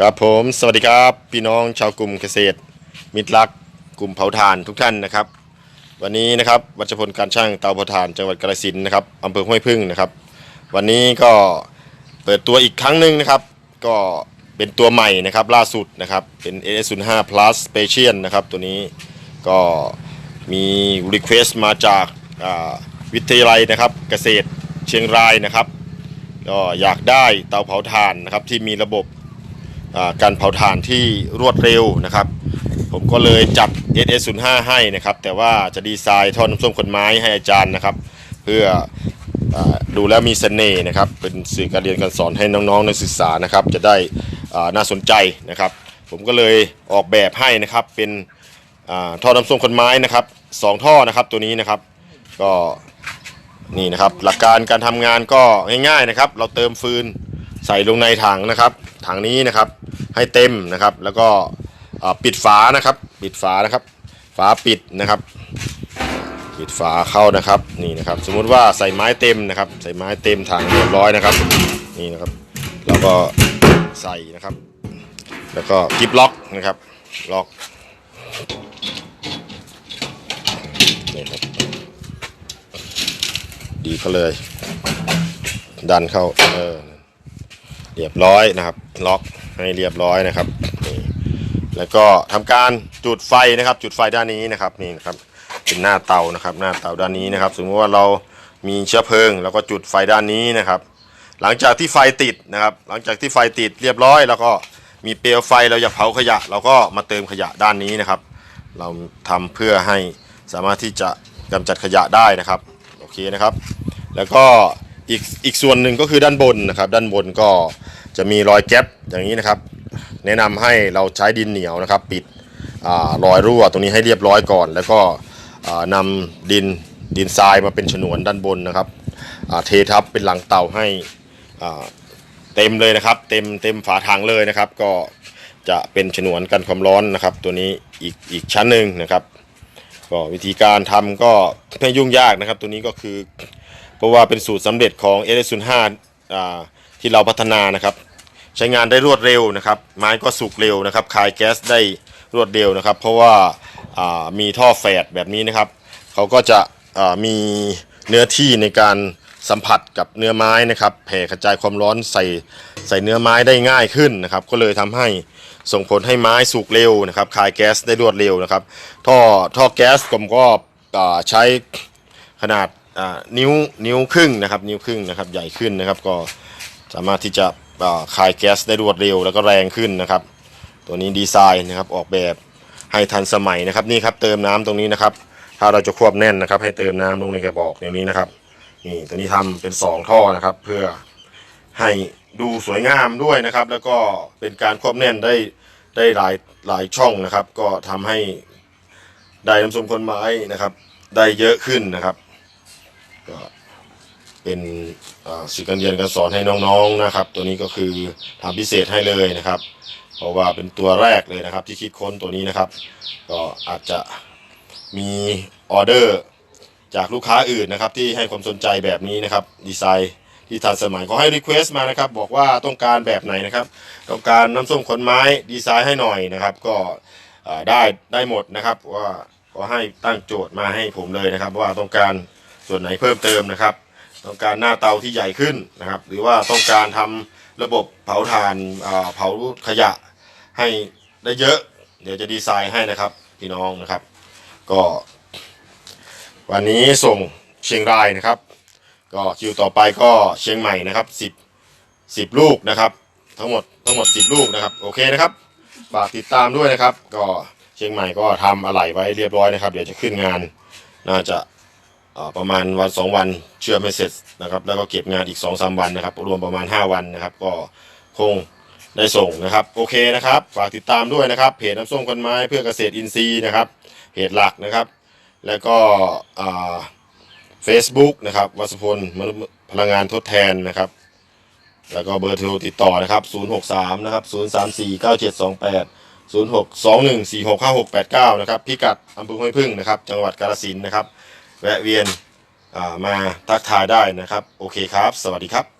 ครับผมสวัสดีครับพี่น้องชาวกลุ่มเกษตร มิตรรักกลุ่มเผาถ่านทุกท่านนะครับ วันนี้นะครับวัชพลการช่างเตาเผาถ่านจังหวัดกาฬสินธุ์นะครับอำเภอห้วยพึ่งนะครับ วันนี้ก็เปิดตัวอีกครั้งหนึ่งนะครับ ก็เป็นตัวใหม่นะครับล่าสุดนะครับเป็น AS05 Plus Special นะครับตัวนี้ก็มี Request มาจากวิทยาลัยนะครับเกษตรเชียงรายนะครับก็อยากได้เตาเผาถ่านนะครับที่มีระบบ การเผาถ่านที่รวดเร็วนะครับ ผมก็เลยจัด SS05 ให้นะครับ แต่ว่าจะดีไซน์ท่อน้ำส้มขนไม้ให้อาจารย์นะครับ เพื่ออดูแล้วมีเสน่ห์นะครับ เป็นสื่อการเรียนการสอนให้น้องๆนักศึกษานะครับ จะได้น่าสนใจนะครับ ผมก็เลยออกแบบให้นะครับเป็นท่อน้ำส้มขนไม้นะครับสองท่อนะครับตัวนี้นะครับ ก็นี่นะครับหลักการการทำงานก็ง่ายๆนะครับ เราเติมฟืน ใส่ลงในถังนะครับถังนี้นะครับให้เต็มนะครับ แล้วก็ปิดฝานะครับ ปิดฝานะครับ ฝาปิดนะครับ ปิดฝาเข้านะครับนี่นะครับ สมมุติว่าใส่ไม้เต็มนะครับ ใส่ไม้เต็มถังเรียบร้อยนะครับ นี่นะครับเราก็ใส่นะครับ แล้วก็กิบล็อกนะครับล็อกนี่ครับดีเขาเลย ดันเข้าเออ เรียบร้อยนะครับ ล็อกให้เรียบร้อยนะครับนี่แล้วก็ทำการจุดไฟนะครับ จุดไฟด้านนี้นะครับนี่นะครับเป็นหน้าเตานะครับ หน้าเตาด้านนี้นะครับ สมมติว่าเรามีเชื้อเพลิงแล้วก็จุดไฟด้านนี้นะครับ หลังจากที่ไฟติดนะครับ หลังจากที่ไฟติดเรียบร้อย แล้วก็มีเปลวไฟเราอยากเผาขยะ เราก็มาเติมขยะด้านนี้นะครับ เราทำเพื่อให้สามารถที่จะกำจัดขยะได้นะครับโอเคนะครับ แล้วก็อีกอีกส่วนหนึ่งก็คือด้านบนนะครับ ด้านบนก็ จะมีรอยแก๊ปอย่างนี้นะครับ แนะนำให้เราใช้ดินเหนียวนะครับ ปิดอรอยรั่วตรงนี้ให้เรียบร้อยก่อน แล้วก็อ่านำดินดินทรายมาเป็นฉนวนด้านบนนะครับเททับเป็นหลังเต่าให้เต็มเลยนะครับ เต็มเต็มฝาถังเลยนะครับ ก็จะเป็นฉนวนกันความร้อนนะครับ ตัวนี้อีกอีกชั้นหนึ่งนะครับก็วิธีการทำก็ไม่ยุ่งยากนะครับ ตัวนี้ก็คือ เพราะว่าเป็นสูตรสำเร็จของ s อ5อ่า ที่เราพัฒนานะครับ ใช้งานได้รวดเร็วนะครับ ไม้ก็สุกเร็วนะครับคายแก๊สได้รวดเร็วนะครับ เพราะว่าามีท่อแฝดแบบนี้นะครับเขาก็จะมีเนื้อที่ในการสัมผัสกับเนื้อไม้นะครับแผ่กระจายความร้อนใส่ใส่เนื้อไม้ได้ง่ายขึ้นนะครับ ก็เลยทำให้ส่งผลให้ไม้สุกเร็วนะครับคายแก๊สได้รวดเร็วนะครับ ท่อท่อแก๊สผมก็ใช้ขนาดนิ้วนิ้วครึ่งนะครับ นิ้วครึ่งนะครับใหญ่ขึ้นนะครับ ก็ สามารถที่จะคายแก๊สได้รวดเร็วแล้วก็แรงขึ้นนะครับ ตัวนี้ดีไซน์นะครับออกแบบให้ทันสมัยนะครับนี่ครับเติมน้ำตรงนี้นะครับ ถ้าเราจะควบแน่นนะครับ ให้เติมน้ำลงในกระบอกอย่างนี้นะครับนี่ตัวนี้ทำเป็นสองท่อนะครับ เพื่อให้ดูสวยงามด้วยนะครับ แล้วก็เป็นการควบแน่นได้ได้หลายหลายช่องนะครับ ก็ทำให้ได้น้ำส้มคนไม้นะครับ ได้เยอะขึ้นนะครับก็ เป็นสื่อการเรียนการสอนให้น้องๆนะครับ ตัวนี้ก็คือทำพิเศษให้เลยนะครับ เพราะว่าเป็นตัวแรกเลยนะครับที่คิดค้นตัวนี้นะครับ ก็อาจจะมีออเดอร์จากลูกค้าอื่นนะครับ ที่ให้ความสนใจแบบนี้นะครับดีไซน์ที่ทันสมัยขอให้รีเควสต์มานะครับ บอกว่าต้องการแบบไหนนะครับ ต้องการน้ำส้มขนไม้ดีไซน์ให้หน่อยนะครับ ก็ได้ได้หมดนะครับว่าขอให้ตั้งโจทย์มาให้ผมเลยนะครับ ว่าต้องการส่วนไหนเพิ่มเติมนะครับ ต้องการหน้าเตาที่ใหญ่ขึ้นนะครับ หรือว่าต้องการทำระบบเผาถ่านเผาขยะให้ได้เยอะ เดี๋ยวจะดีไซน์ให้นะครับพี่น้องนะครับ ก็ วันนี้ส่งเชียงรายนะครับ ก็คิวต่อไปก็เชียงใหม่นะครับสิบสิบลูกนะครับ ทั้งหมดทั้งหมดสิบลูกนะครับโอเคนะครับฝากติดตามด้วยนะครับ ก็เชียงใหม่ก็ทำอะไหล่ไว้เรียบร้อยนะครับ เดี๋ยวจะขึ้นงานน่าจะ ประมาณวันสองวันเชื่อมไม่เสร็จนะครับแล้วก็เก็บงานอีกสองสามวันนะครับ รวมประมาณห้าวันนะครับ ก็คงได้ส่งนะครับ โอเคนะครับ ฝากติดตามด้วยนะครับ เพจน้ำส้มคนไม้เพื่อเกษตรอินทรีย์นะครับเพจหลักนะครับ แล้วก็เฟซบุ๊กนะครับวัสพลพลังงานทดแทนนะครับ แล้วก็เบอร์โทรติดต่อนะครับ 063 นะครับ 034 9728 0621 465689 นะครับ พิกัดอำเภอห้วยพึ่งนะครับ จังหวัดกาฬสินธุ์นะครับ แวะเวียนมาทักทายได้นะครับ โอเคครับ สวัสดีครับ